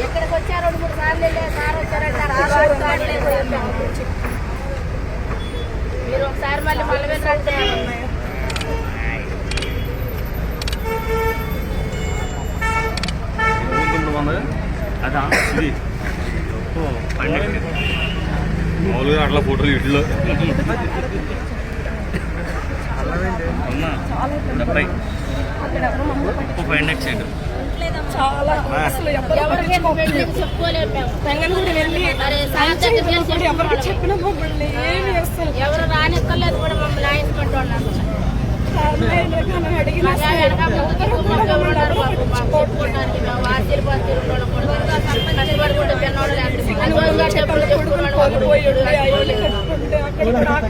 ఎక్కడికి వచ్చారు రెండు సార్ వచ్చారంటే మీరు ఒకసారి మళ్ళీ మళ్ళీ వెళ్ళంటే మామూలుగా అట్లా ఫోటోలు ఇట్లో అవునా డెబ్బై ముప్పై చాలా అసలు వెళ్ళి ఎవరికి. చెప్పిన మమ్మల్ని ఏమి అసలు ఎవరు రానిక్కర్లేదు కూడా మమ్మల్ని ఆయన పెట్టుకున్నాను కారణాలు కానీ అడిగినా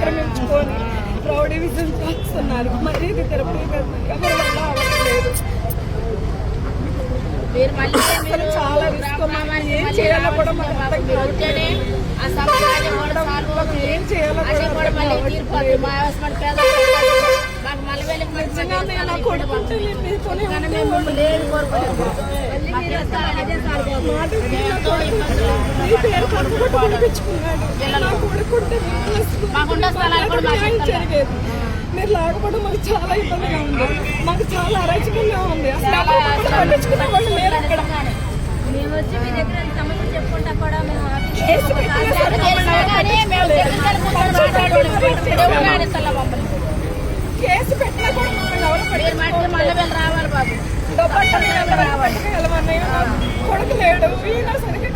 ఆక్రమించుకొని రౌడీ విజన్ చేస్తున్నారు. మరి ఇది తిరుపతి ఎవరి వల్ల అవ్వట్లేదు. మీరు మళ్ళీ అసలు చాలా రిస్క్ ఏం చేయాలో కూడా రావాల్సిందే. అర్థం అవుతుంది. ఏం చేయాలో కూడా నా కొడుకుంటే మీతోనే. మాట మాకు మీరు లేకపోవడం మాకు చాలా ఇబ్బందిగా ఉంది మాకు చాలా అరాచకంగా ఉంది అసలు పట్టించుకునే వాళ్ళు లేరు ఇక్కడ మేము వచ్చి మీ దగ్గర సమస్య చెప్పుకుంటా కూడా మేము కేసు పెట్టినా కూడా మళ్ళీ రావాలి బాబు కొడుకు లేడు ఈయన సరిగ్గా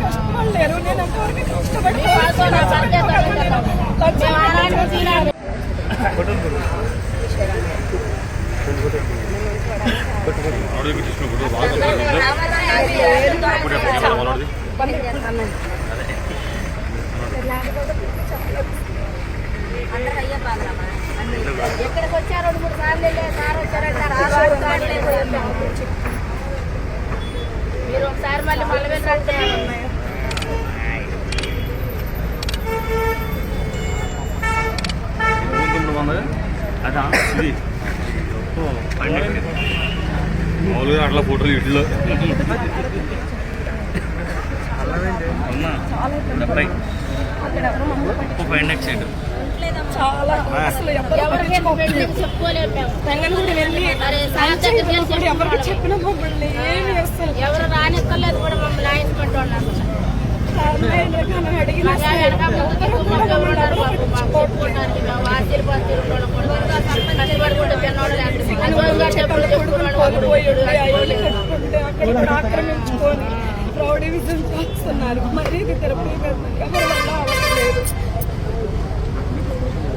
అందరూ అయ్యే ఎక్కడికి రెండు మూడు సార్లు వెళ్ళే సార్ వచ్చారంటారు ఆ రోజు మీరు ఒకసారి మళ్ళీ మళ్ళీ వెళ్ళంటే అదా ఇది మామూలుగా అట్లా ఫోటోలు ఇట్లో. అవునా డెబ్బై ఫైవ్ చాలా అసలు ఎవరు ఎవరికి. చెప్పిన మమ్మల్ని ఏమి అసలు రానిక్కర్లేదు కూడా మమ్మల్ని అడిగినా అక్కడ ఆక్రమించుకొని రౌడీ విజన్ చేస్తున్నారు మరి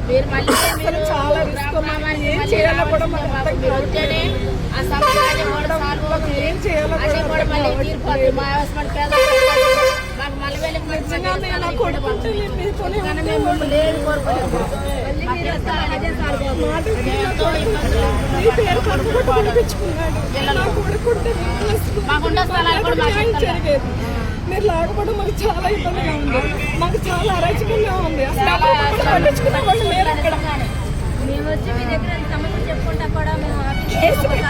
ఇది మళ్ళీ చాలా రిస్క్ ఏం చేయాలో కూడా ఏం చేయాలో మీరు లేకపోవడం మాకు చాలా ఇబ్బందిగా ఉంది. మాకు చాలా అరాచకంగా ఉంది. అసలు వాళ్ళు లేరు ఇక్కడ. మేము వచ్చి మీ దగ్గర ఈ సమస్య చెప్పుకుంటా కూడా మేము మాట్లాడుకోవడం.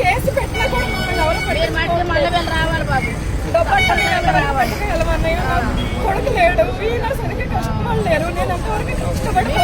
కేసు పెట్టినా కూడా మమ్మల్ని ఎవరు వెళ్ళి కొడుకు లేడు. ఈయన సరిగ్గా కష్టపడి లేరు నేను కష్టపడి